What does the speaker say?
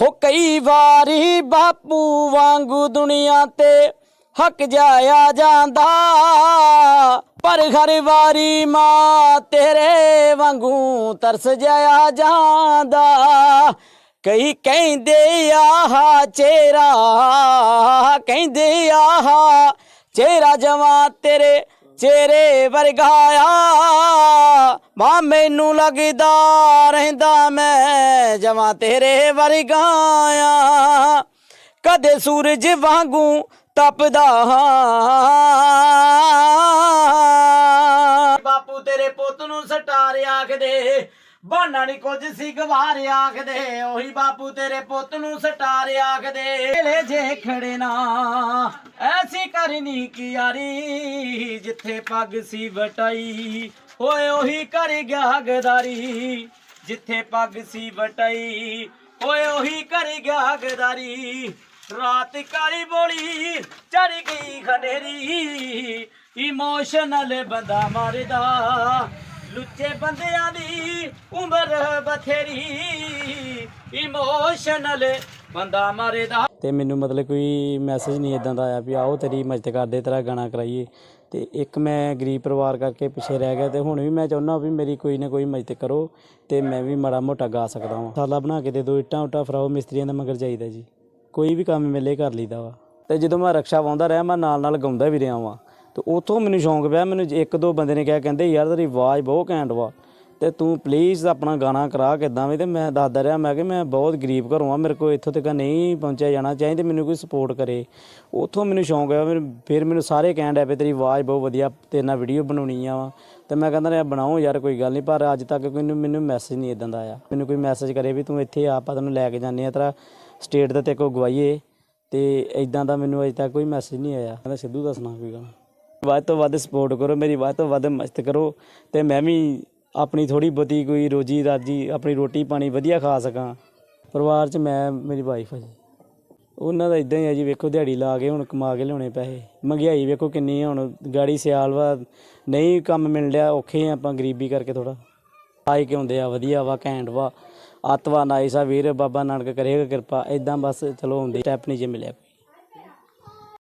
ਹੋ ਕਈ ਵਾਰੀ ਬਾਪੂ ਵਾਂਗੂ ਦੁਨੀਆ ਤੇ ਹੱਕ ਜਾਇਆ ਜਾਂਦਾ। ਪਰ ਹਰ ਵਾਰੀ ਮਾਂ ਤੇਰੇ ਵਾਂਗੂ ਤਰਸ ਜਾਇਆ ਜਾਂਦਾ। ਕਈ ਕਹਿੰਦੇ ਆਹ ਚਿਹਰਾ ਕਹਿੰਦੇ ਆਹਾ ਚਿਹਰਾ ਜਵਾਂ ਤੇਰੇ ਚਿਹਰੇ ਵਰਗਾਇਆ ਮਾਂ ਮੈਨੂੰ ਲੱਗਦਾ ਰਹਿੰਦਾ ਮੈਂ ਜਵਾਂ ਤੇਰੇ ਵਰਗਾਇਆ ਕਦੇ ਸੂਰਜ ਵਾਂਗੂ ਤਪਦਾ ਹਾਂ। ਬਾਪੂ ਤੇਰੇ ਪੁੱਤ ਨੂੰ ਸਟਾਰ ਆਖਦੇ ਬਾਨਾ ਨਹੀਂ ਕੁਝ ਸੀ ਗਵਾਰ ਆਖਦੇ। ਉਹੀ ਬਾਪੂ ਤੇਰੇ ਪੁੱਤ ਨੂੰ ਸਟਾਰ ਆਖਦੇ ਲੈ ਜੇ ਖੜੇ ਨਾ ਐਸੀ ਕਰਨੀ ਕੀ ਯਾਰੀ? ਜਿੱਥੇ ਪੱਗ ਸੀ ਵਟਾਈ, ਓਏ ਉਹੀ ਕਰ ਗਿਆ ਗਦਾਰੀ ਜਿੱਥੇ ਪੱਗ ਸੀ ਵਟਾਈ, ਓਏ ਉਹੀ ਕਰ ਗਿਆ ਗਦਾਰੀ ਰਾਤ ਕਾਲੀ ਬੋਲੀ ਚੜ ਗਈ ਖਨੇਰੀ ਇਮੋਸ਼ਨਲ ਬੰਦਾ ਮਰਦਾ, ਲੁੱਚੇ ਬੰਦਿਆਂ ਦੀ ਉਮਰ ਬਥੇਰੀ। ਇਮੋਸ਼ਨਲ ਬੰਦਾ ਮਰਦਾ। ਤੇ ਮੈਨੂੰ ਮਤਲਬ ਕੋਈ ਮੈਸੇਜ ਨਹੀਂ ਇਦਾਂ ਦਾ ਆਇਆ ਵੀ ਆਓ ਤੇਰੀ ਮਦਦ ਕਰਦੇ, ਤੇਰਾ ਗਾਣਾ ਕਰਾਈਏ। ਤੇ ਇੱਕ ਮੈਂ ਗਰੀਬ ਪਰਿਵਾਰ ਕਰਕੇ ਪਿੱਛੇ ਰਹਿ ਗਿਆ ਤੇ ਹੁਣ ਵੀ ਮੈਂ ਚਾਹੁੰਦਾ ਵੀ ਮੇਰੀ ਕੋਈ ਨਾ ਕੋਈ ਮਦਦ ਕਰੋ ਤੇ ਮੈਂ ਵੀ ਮਾੜਾ ਮੋਟਾ ਗਾ ਸਕਦਾ ਹਾਂ ਸਾਲਾ ਬਣਾ ਕੇ ਦੇ ਦੋ, ਇੱਟਾਂ ਉੱਟਾਂ ਫਰਾਓ ਮਿਸਤਰੀਆਂ ਦਾ ਮਗਰ ਜਾਈਦਾ ਜੀ। ਕੋਈ ਵੀ ਕੰਮ ਮਿਲੇ ਕਰ ਲਈਦਾ ਵਾ। ਤੇ ਜਦੋਂ ਮੈਂ ਰਕਸ਼ਾ ਵਾਉਂਦਾ ਰਿਹਾ, ਮੈਂ ਨਾਲ ਨਾਲ ਗਾਉਂਦਾ ਵੀ ਰਿਹਾ ਵਾਂ। ਤੇ ਉਥੋਂ ਮੈਨੂੰ ਸ਼ੌਂਕ ਪਿਆ, ਮੈਨੂੰ ਇੱਕ ਦੋ ਬੰਦੇ ਨੇ ਕਿਹਾ, ਕਹਿੰਦੇ, ਯਾਰ ਤੇਰੀ ਆਵਾਜ਼ ਬਹੁਤ ਘੈਂਟ ਵਾ। ਤੇ ਤੂੰ ਪਲੀਜ਼ ਆਪਣਾ ਗਾਣਾ ਕਰਾ ਕਿੱਦਾਂ ਵੀ ਤੇ ਮੈਂ ਦੱਸਦਾ ਰਿਹਾ, ਮੈਂ ਕਿ ਮੈਂ ਬਹੁਤ ਗਰੀਬ ਘਰੋਂ ਆ, ਮੇਰੇ ਕੋਲ ਇੱਥੋਂ ਤੱਕ ਨਹੀਂ ਪਹੁੰਚਿਆ ਜਾਣਾ ਚਾਹੀਦਾ ਮੈਨੂੰ ਕੋਈ ਸਪੋਰਟ ਕਰੇ। ਉਥੋਂ ਮੈਨੂੰ ਸ਼ੌਂਕ ਆਇਆ ਮੈਨੂੰ ਫਿਰ ਮੈਨੂੰ ਸਾਰੇ ਕਹਿਣ ਡਿਆ ਪਏ, ਤੇਰੀ ਆਵਾਜ਼ ਬਹੁਤ ਵਧੀਆ, ਤੇਰੇ ਨਾਲ ਵੀਡੀਓ ਬਣਾਉਣੀ ਆ ਵਾ। ਤੇ ਮੈਂ ਕਹਿੰਦਾ ਰਿਹਾ, ਬਣਾਓ ਯਾਰ, ਕੋਈ ਗੱਲ ਨਹੀਂ, ਪਰ ਅੱਜ ਤੱਕ ਕੋਈ ਮੈਨੂੰ ਮੈਸੇਜ ਨਹੀਂ ਇਦਾਂ ਦਾ ਆਇਆ। ਮੈਨੂੰ ਕੋਈ ਮੈਸੇਜ ਕਰੇ ਵੀ ਤੂੰ ਇੱਥੇ ਆ, ਆਪਾਂ ਤੈਨੂੰ ਲੈ ਕੇ ਜਾਂਦੇ ਆ ਤੇਰਾ ਸਟੇਟ ਦੇ ਤੇ ਕੋ ਗਵਾਈਏ ਤੇ ਇਦਾਂ ਦਾ ਮੈਨੂੰ ਅਜੇ ਤੱਕ ਕੋਈ ਮੈਸੇਜ ਨਹੀਂ ਆਇਆ। ਕਹਿੰਦਾ ਸਿੱਧੂ ਦਾ ਸੁਣਾ ਕੋਈ ਗਾਣਾ ਵੱਧ ਤੋਂ ਵੱਧ ਸਪੋਰਟ ਕਰੋ, ਮੇਰੀ ਵੱਧ ਤੋਂ ਵੱਧ ਮਸਤ ਕਰੋ। ਤੇ ਮੈਂ ਵੀ ਆਪਣੀ ਥੋੜੀ ਬਹੁਤੀ ਕੋਈ ਰੋਜੀ ਰਾਜੀ ਆਪਣੀ ਰੋਟੀ ਪਾਣੀ ਵਧੀਆ ਖਾ ਸਕਾਂ। ਪਰਿਵਾਰ 'ਚ ਮੈਂ, ਮੇਰੀ ਵਾਈਫ ਹੈ ਜੀ। ਉਹਨਾਂ ਦਾ ਇਦਾਂ ਹੀ ਹੈ ਜੀ, ਵੇਖੋ ਦਿਹਾੜੀ ਲਾ ਕੇ ਹੁਣ ਕਮਾ ਕੇ ਲਿਆਉਣੇ ਪੈਸੇ। ਮਹਿੰਗਾਈ ਵੇਖੋ ਕਿੰਨੀ ਹੈ ਹੁਣ ਗਾੜੀ ਸਿਆਲ ਵਾ, ਨਹੀਂ ਕੰਮ ਮਿਲ ਰਿਹਾ, ਔਖੇ ਆ ਆਪਾਂ ਗਰੀਬੀ ਕਰਕੇ ਥੋੜਾ ਆਏ ਕਿ ਹੁੰਦੇ ਆ, ਵਧੀਆ ਵਾ, ਘੈਂਟ ਵਾ। ਆਤਵਾ ਨਾਈਸਾ ਵੀਰ, ਬਾਬਾ ਨਾਨਕ ਕਰੇਗਾ ਕਿਰਪਾ ਇਦਾਂ ਬਸ ਚਲੋ ਹੁੰਦੇ ਸਟੈਪ ਨਹੀਂ ਜੇ ਮਿਲਿਆ